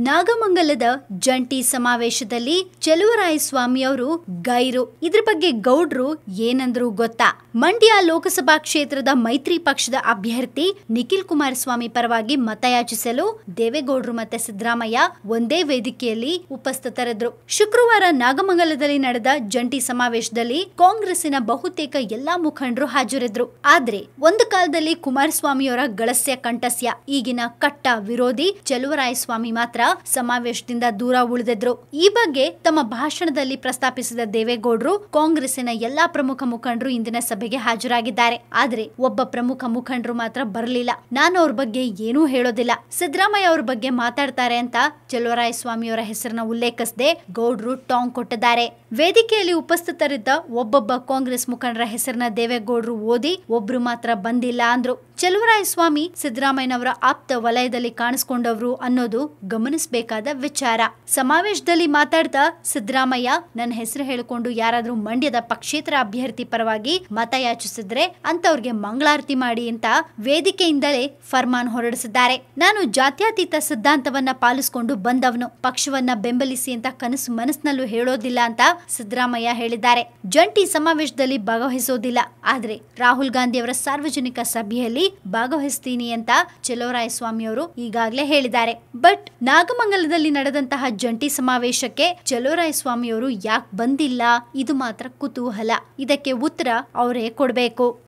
ನಾಗಮಂಗಲದ ಜಂಟಿ ಸಮಾವೇಶದಲ್ಲಿ ಚೆಲುವರಾಯಸ್ವಾಮಿ ಅವರು ಗೈರು. ಇದ್ರ ಬಗ್ಗೆ ಗೌಡ್ರು ಏನಂದ್ರು ಗೊತ್ತಾ? ಮಂಡ್ಯ ಲೋಕಸಭಾ ಕ್ಷೇತ್ರದ ಮೈತ್ರಿ ಪಕ್ಷದ ಅಭ್ಯರ್ಥಿ ನಿಖಿಲ್ ಕುಮಾರಸ್ವಾಮಿ ಪರವಾಗಿ ಮತಯಾಚಿಸಲು ದೇವೇಗೌಡರು ಮತ್ತೆ ಸಿದ್ದರಾಮಯ್ಯ ಒಂದೇ ವೇದಿಕೆಯಲ್ಲಿ ಉಪಸ್ಥಿತರಿದ್ರು. ಶುಕ್ರವಾರ ನಾಗಮಂಗಲದಲ್ಲಿ ನಡೆದ ಜಂಟಿ ಸಮಾವೇಶದಲ್ಲಿ ಕಾಂಗ್ರೆಸ್ಸಿನ ಬಹುತೇಕ ಎಲ್ಲಾ ಮುಖಂಡರು ಹಾಜರಿದ್ರು. ಆದ್ರೆ ಒಂದು ಕಾಲದಲ್ಲಿ ಕುಮಾರಸ್ವಾಮಿಯವರ ಗಳಸ್ಯ ಕಂಠಸ್ಯ ಈಗಿನ ಕಟ್ಟ ವಿರೋಧಿ ಚೆಲುವರಾಯಸ್ವಾಮಿ ಮಾತ್ರ ಸಮಾವೇಶದಿಂದ ದೂರ ಉಳಿದಿದ್ರು. ಈ ಬಗ್ಗೆ ತಮ್ಮ ಭಾಷಣದಲ್ಲಿ ಪ್ರಸ್ತಾಪಿಸಿದ ದೇವೇಗೌಡರು ಕಾಂಗ್ರೆಸ್ಸಿನ ಎಲ್ಲಾ ಪ್ರಮುಖ ಮುಖಂಡರು ಇಂದಿನ ಸಭೆಗೆ ಹಾಜರಾಗಿದ್ದಾರೆ. ಆದ್ರೆ ಒಬ್ಬ ಪ್ರಮುಖ ಮುಖಂಡರು ಮಾತ್ರ ಬರಲಿಲ್ಲ. ನಾನು ಅವ್ರ ಬಗ್ಗೆ ಏನೂ ಹೇಳೋದಿಲ್ಲ. ಸಿದ್ದರಾಮಯ್ಯ ಅವ್ರ ಬಗ್ಗೆ ಮಾತಾಡ್ತಾರೆ ಅಂತ ಚಲುವರಾಯಸ್ವಾಮಿಯವರ ಹೆಸರನ್ನ ಉಲ್ಲೇಖಿಸದೆ ಗೌಡ್ರು ಟಾಂಗ್ ಕೊಟ್ಟಿದ್ದಾರೆ. ವೇದಿಕೆಯಲ್ಲಿ ಉಪಸ್ಥಿತರಿದ್ದ ಒಬ್ಬೊಬ್ಬ ಕಾಂಗ್ರೆಸ್ ಮುಖಂಡರ ಹೆಸರನ್ನ ದೇವೇಗೌಡರು ಓದಿ ಒಬ್ರು ಮಾತ್ರ ಬಂದಿಲ್ಲ ಅಂದ್ರು. ಚಲುವರಾಯಸ್ವಾಮಿ ಸಿದ್ದರಾಮಯ್ಯನವರ ಆಪ್ತ ವಲಯದಲ್ಲಿ ಕಾಣಿಸ್ಕೊಂಡವ್ರು ಅನ್ನೋದು ಗಮನಿಸಬೇಕಾದ ವಿಚಾರ. ಸಮಾವೇಶದಲ್ಲಿ ಮಾತಾಡ್ತಾ ಸಿದ್ದರಾಮಯ್ಯ, ನನ್ನ ಹೆಸರು ಹೇಳಿಕೊಂಡು ಯಾರಾದ್ರೂ ಮಂಡ್ಯದ ಪಕ್ಷೇತರ ಅಭ್ಯರ್ಥಿ ಪರವಾಗಿ ಮತ ಯಾಚಿಸಿದ್ರೆ ಅಂತವ್ರಿಗೆ ಮಂಗಳಾರತಿ ಮಾಡಿ ಅಂತ ವೇದಿಕೆಯಿಂದಲೇ ಫರ್ಮಾನ್ ಹೊರಡಿಸಿದ್ದಾರೆ. ನಾನು ಜಾತ್ಯತೀತ ಸಿದ್ಧಾಂತವನ್ನ ಪಾಲಿಸಿಕೊಂಡು ಬಂದವನು. ಪಕ್ಷವನ್ನ ಬೆಂಬಲಿಸಿ ಅಂತ ಕನಸು ಮನಸ್ಸಿನಲ್ಲೂ ಹೇಳೋದಿಲ್ಲ ಅಂತ ಸಿದ್ದರಾಮಯ್ಯ ಹೇಳಿದ್ದಾರೆ. ಜಂಟಿ ಸಮಾವೇಶದಲ್ಲಿ ಭಾಗವಹಿಸೋದಿಲ್ಲ. ಆದ್ರೆ ರಾಹುಲ್ ಗಾಂಧಿ ಅವರ ಸಾರ್ವಜನಿಕ ಸಭೆಯಲ್ಲಿ ಭಾಗವಹಿಸ್ತೀನಿ ಅಂತ ಚಲೋರಾಯಸ್ವಾಮಿ ಅವರು ಈಗಾಗಲೇ ಹೇಳಿದ್ದಾರೆ. ಬಟ್ ನಾಗಮಂಗಲದಲ್ಲಿ ನಡೆದಂತಹ ಜಂಟಿ ಸಮಾವೇಶಕ್ಕೆ ಚಲೋರಾಯ ಸ್ವಾಮಿಯವರು ಯಾಕೆ ಬಂದಿಲ್ಲ? ಇದು ಮಾತ್ರ ಕುತೂಹಲ. ಇದಕ್ಕೆ ಉತ್ತರ ಅವರೇ ಕೊಡಬೇಕು.